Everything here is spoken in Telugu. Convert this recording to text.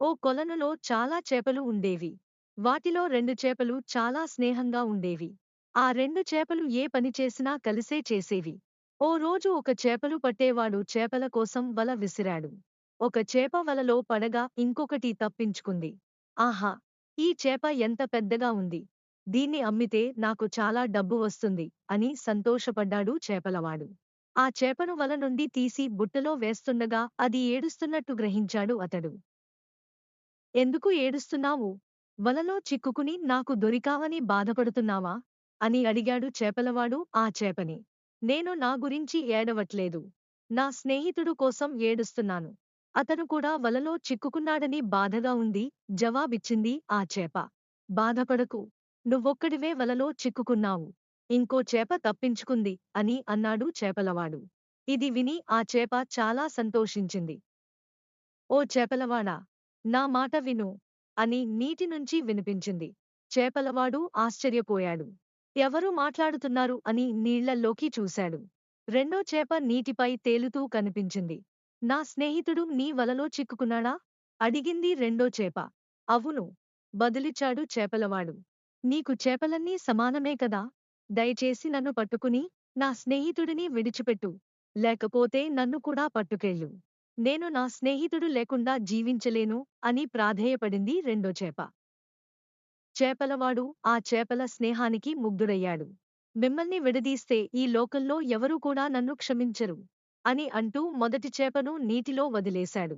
ఓ కొలనులో చాలా చేపలు ఉండేవి. వాటిలో రెండు చేపలు చాలా స్నేహంగా ఉండేవి. ఆ రెండు చేపలు ఏ పని చేసినా కలిసే చేసేవి. ఓ రోజు ఒక చేపలు పట్టేవాడు చేపల కోసం వల విసిరాడు. ఒక చేప వలలో పడగా ఇంకొకటి తప్పించుకుంది. ఆహా! ఈ చేప ఎంత పెద్దగా ఉంది. దీన్ని అమ్మితే నాకు చాలా డబ్బు వస్తుంది అని సంతోషపడ్డాడు చేపలవాడు. ఆ చేపను వల నుండి తీసి బుట్టలో వేస్తుండగా అది ఏడుస్తున్నట్టు గ్రహించాడు అతడు. ఎందుకు ఏడుస్తున్నావు? వలలో చిక్కుకుని నాకు దొరికావని బాధపడుతున్నావా? అని అడిగాడు చేపలవాడు ఆ చేపని. నేను నా గురించి ఏడవట్లేదు. నా స్నేహితుడు కోసం ఏడుస్తున్నాను. అతను కూడా వలలో చిక్కుకున్నాడని బాధగా ఉంది జవాబిచ్చింది ఆ చేప. బాధపడకు. నువ్వొక్కడివే వలలో చిక్కుకున్నావు. ఇంకో చేప తప్పించుకుంది అని అన్నాడు చేపలవాడు. ఇది విని ఆ చేప చాలా సంతోషించింది. ఓ చేపలవాడా! నా మాట విను అని నీటి నుంచి వినిపించింది. చేపలవాడు ఆశ్చర్యపోయాడు. ఎవరు మాట్లాడుతున్నారు అని నీళ్ళల్లోకి చూశాడు. రెండో చేప నీటిపై తేలుతూ కనిపించింది. నా స్నేహితుడు నీ వలలో చిక్కుకున్నాడా? అడిగింది రెండో చేప. అవును బదులిచ్చాడు చేపలవాడు. నీకు చేపలన్నీ సమానమే కదా? దయచేసి నన్ను పట్టుకుని నా స్నేహితుడిని విడిచిపెట్టు. లేకపోతే నన్ను కూడా పట్టుకెళ్ళు. నేను నా స్నేహితుడు లేకుండా జీవించలేను అని ప్రాధేయపడింది రెండో చేప. చేపలవాడు ఆ చేపల స్నేహానికి ముగ్ధుడయ్యాడు. మిమ్మల్ని విడదీస్తే ఈ లోకంలో ఎవరూ కూడా నన్ను క్షమించరు అని అంటూ మొదటి చేపను నీటిలో వదిలేశాడు.